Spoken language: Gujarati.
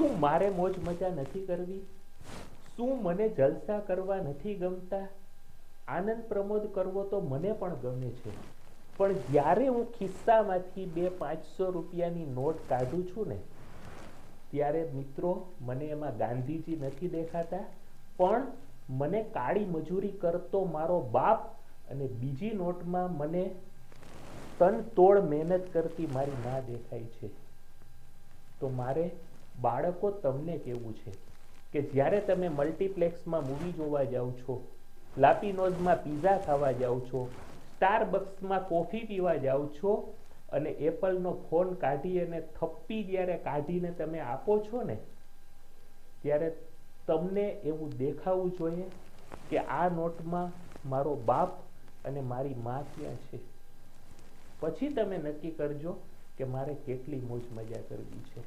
શું મારે મોજ મજા નથી કરવી? શું મને જલસા કરવા નથી ગમતા? આનંદ પ્રમોદ કરવો તો મને પણ ગમે છે. પણ જ્યારે હું ખિસ્સામાંથી બે પાંચસો રૂપિયાની નોટ કાઢું છું ને, ત્યારે મિત્રો, મને એમાં ગાંધીજી નથી દેખાતા, પણ મને કાળી મજૂરી કરતો મારો બાપ અને બીજી નોટમાં મને તન તોડ મહેનત કરતી મારી ના દેખાય છે. તો મારે બાળકો તમને કેવું છે કે જ્યારે તમે મલ્ટીપ્લેક્સમાં મૂવી જોવા જાઓ છો લાપીનોઝમાં પીઝા ખાવા જાઓ છો, સ્ટારબક્સમાં કોફી પીવા જાઓ છો અને એપલનો ફોન કાઢી અને થપ્પી જ્યારે કાઢીને તમે આપો છો ને, ત્યારે તમને એવું દેખાવું જોઈએ કે આ નોટમાં મારો બાપ અને મારી મા ક્યાં છે. પછી તમે નક્કી કરજો કે મારે કેટલી મોજ મજા કરવી છે.